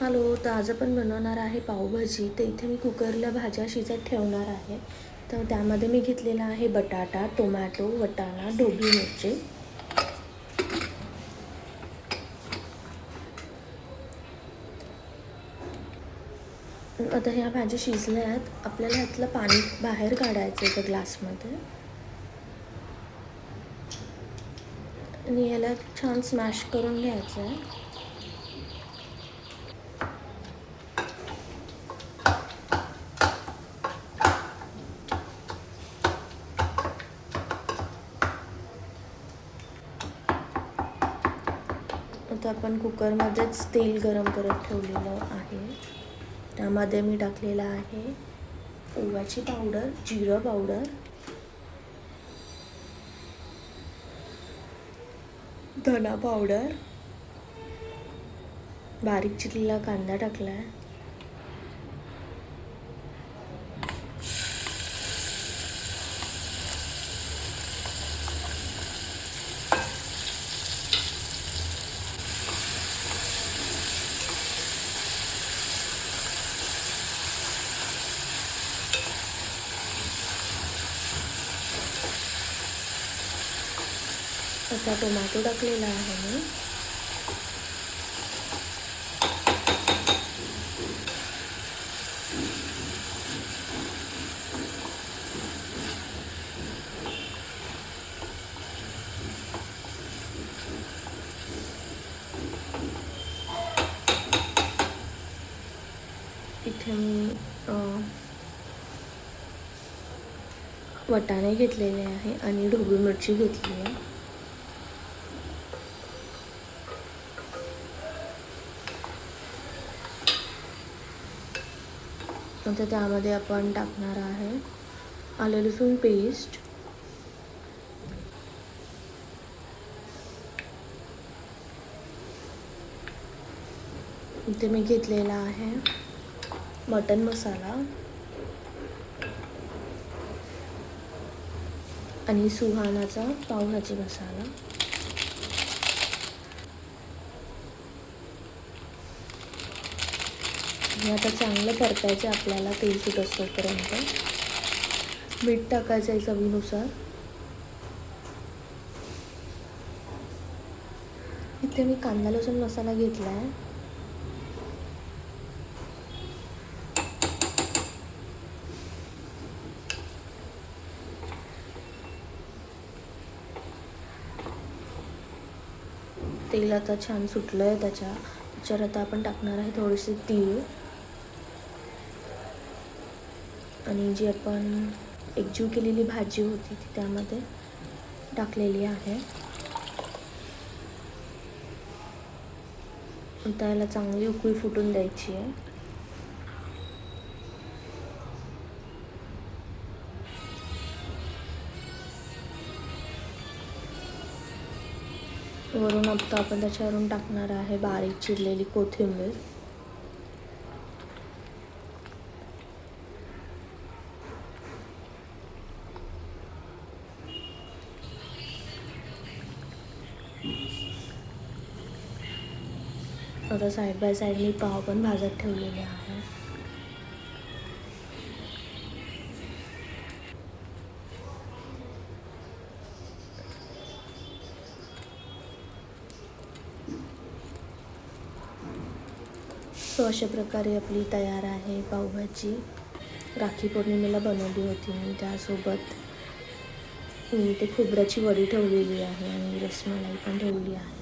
Hello तर आज आपण बनवणार आहे पावभाजी. तर इथे मी कुकरला भाज्या शिजत ठेवणार आहे. तर त्यामध्ये मी घेतलेला आहे बटाटा टोमॅटो वटाणा ढोबळी मिरची. आता ह्या भाज्या शिजल्या आहेत आपल्याला ह्यातलं पाणी बाहेर काढायचं आहे त्या ग्लासमध्ये. आणि याला छान स्मॅश करून घ्यायचं आहे. आता आपण कुकरमध्येच तेल गरम करत ठेवलेलं आहे. त्यामध्ये मी टाकलेलं आहे ओव्याची पावडर जिरं पावडर धना पावडर बारीक चिरलेला कांदा टाकला आहे असा टोमॅटो टाकलेला आहे मी. इथे मी वटाणे घेतलेले आहे आणि ढोबळी मिरची घेतली आहे. आता त्यामध्ये आपण टाकणार आहे. आलं लसूण पेस्ट इथे मी घेतलेला आहे मटन मसाला. आणि सुहानाचा पावभाजी मसाला. हे आता चांगलं परतायचे आपल्याला तेल सुट असतोपर्यंत. मीठ टाकायचं आहे चवीनुसार. इथे मी कांदा लसूण मसाला घेतला आहे तेल आता छान सुटलं आहे त्याच्या. त्याच्यावर आता आपण टाकणार आहे थोडेसे तीळ. आणि जी आपण एकजीव केलेली भाजी होती ती त्यामध्ये टाकलेली आहे. त्याला चांगली उकळी फुटून द्यायची आहे. वरून आता आपण त्याच्यावरून टाकणार आहे बारीक चिरलेली कोथिंबीर. आता साईड बाय साईड मी पाव पण भाजत ठेवलेले आहे. सो अशा प्रकारे आपली तयार आहे पावभाजी. राखी पौर्णिमेला बनवली होती मी त्यासोबत मी ते खोबऱ्याची वडी ठेवलेली आहे आणि रसमलाई पण ठेवली आहे.